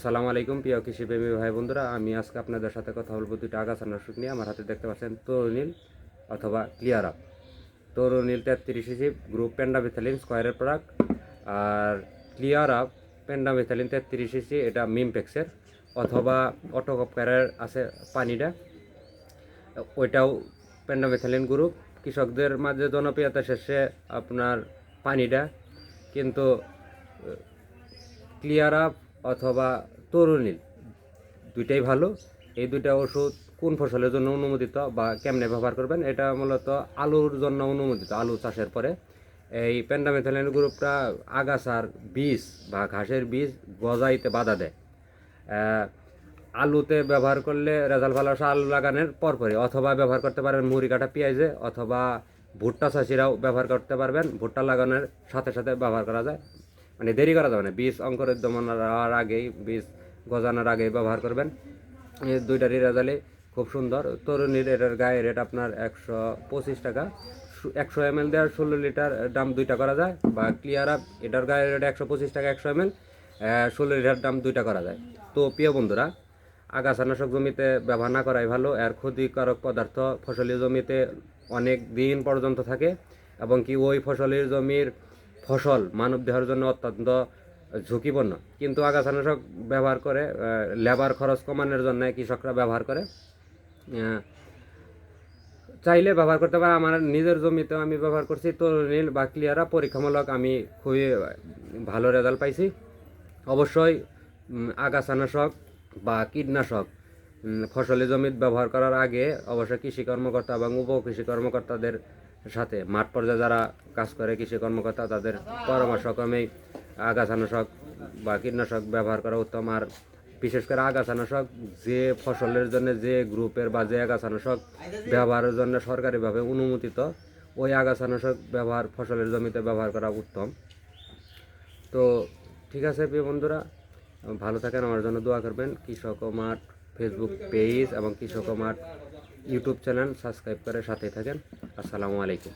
আসসালামু আলাইকুম, প্রিয় কৃষি প্রেমী ভাই বন্ধুরা। আমি আজকে আপনাদের সাথে কথা বলব দুইটা আগাছা নাশক নিয়ে। আমার হাতে দেখতে পাচ্ছেন তরুণীল অথবা ক্লিয়ার আপ। তরুণীল তেত্রিশ ইসি গ্রুপ পেন্ডামিথালিন স্কোয়ারের প্রোডাক্ট আর ক্লিয়ার আপ পেন্ডামিথালিন তেত্রিশ ইসি এটা মিমপেক্সের অথবা অটোকপকারের আছে পানিটা। ওইটাও পেন্ডামিথালিন গ্রুপ কৃষকদের মাঝে জনপ্রিয়তা শেষে আপনার পানিটা। কিন্তু ক্লিয়ার আপ অথবা তরুণীল দুইটাই ভালো। এই দুইটা ওষুধ কোন ফসলের জন্য অনুমোদিত বা কেমনে ব্যবহার করবেন, এটা মূলত আলুর জন্য অনুমোদিত, আলু চাষের পরে। এই পেন্ডামেথালিন গ্রুপটা আগাছার বীজ বা ঘাসের বীজ গজাইতে বাধা দেয়। আলুতে ব্যবহার করলে রেজাল্ট ভালো আসে আলু লাগানোর পরপরই, অথবা ব্যবহার করতে পারবেন মুড়ি কাটা পেঁয়াজে, অথবা ভুট্টা চাষিরাও ব্যবহার করতে পারবেন। ভুট্টা লাগানোর সাথে সাথে ব্যবহার করা যায়। মানে দেরি করা যাবে না। বীজ অঙ্কুরের দমনের আগেই বীজ গজানোর আগেই ব্যবহার করবেন। এই দুইটারই রেজাল্টই খুব সুন্দর। তরুণীর এটার গায়ে রেট আপনার একশো পঁচিশ টাকা। একশো এম এল দেওয়ার ষোলো লিটার দাম দুইটা করা যায়। বা ক্লিয়ার আপ এটার গায়ে রেট একশো পঁচিশ টাকা, একশো এম এল ষোলো লিটার দাম দুইটা করা যায়। তো প্রিয় বন্ধুরা, আগাছানাশক জমিতে ব্যবহার না করাই ভালো। এর ক্ষতিকারক পদার্থ ফসলি জমিতে অনেক দিন পর্যন্ত থাকে এবং কি ওই ফসলের জমির ফসল মানব দেহের জন্য অত্যন্ত ঝুঁকিপূর্ণ। কিন্তু আগাছানাশক ব্যবহার করে লেবার খরচ কমানোর জন্য কৃষকরা ব্যবহার করে। চাইলে ব্যবহার করতে পারে, আমার নিজের জমিতেও আমি ব্যবহার করছি। তরুণীল বা ক্লিয়ারা পরীক্ষামূলক আমি খুবই ভালো রেজাল্ট পাইছি। অবশ্যই আগাছানাশক বা কীটনাশক ফসলি জমি ব্যবহার করার আগে অবশ্যই কৃষি কর্মকর্তা এবং উপ কৃষি কর্মকর্তাদের সাথে মাঠ পর্যায়ে যারা কাজ করে, কৃষি কর্মকর্তা তাদের পরামর্শক্রমেই আগাছানাশক বা কীটনাশক ব্যবহার করা উত্তম। আর বিশেষ করে আগাছানাশক যে ফসলের জন্য, যে গ্রুপের বা যে আগাছানাশক ব্যবহারের জন্য সরকারিভাবে অনুমোদিত, ওই আগাছানাশক ব্যবহার, ফসলের জমিতে ব্যবহার করা উত্তম। তো ঠিক আছে প্রিয় বন্ধুরা, ভালো থাকেন, আমার জন্য দোয়া করবেন। কৃষক ও মাঠ ফেসবুক পেজ এবং কৃষক আমার ইউটিউব চ্যানেল সাবস্ক্রাইব করে সাথে থাকেন। আসসালামু আলাইকুম।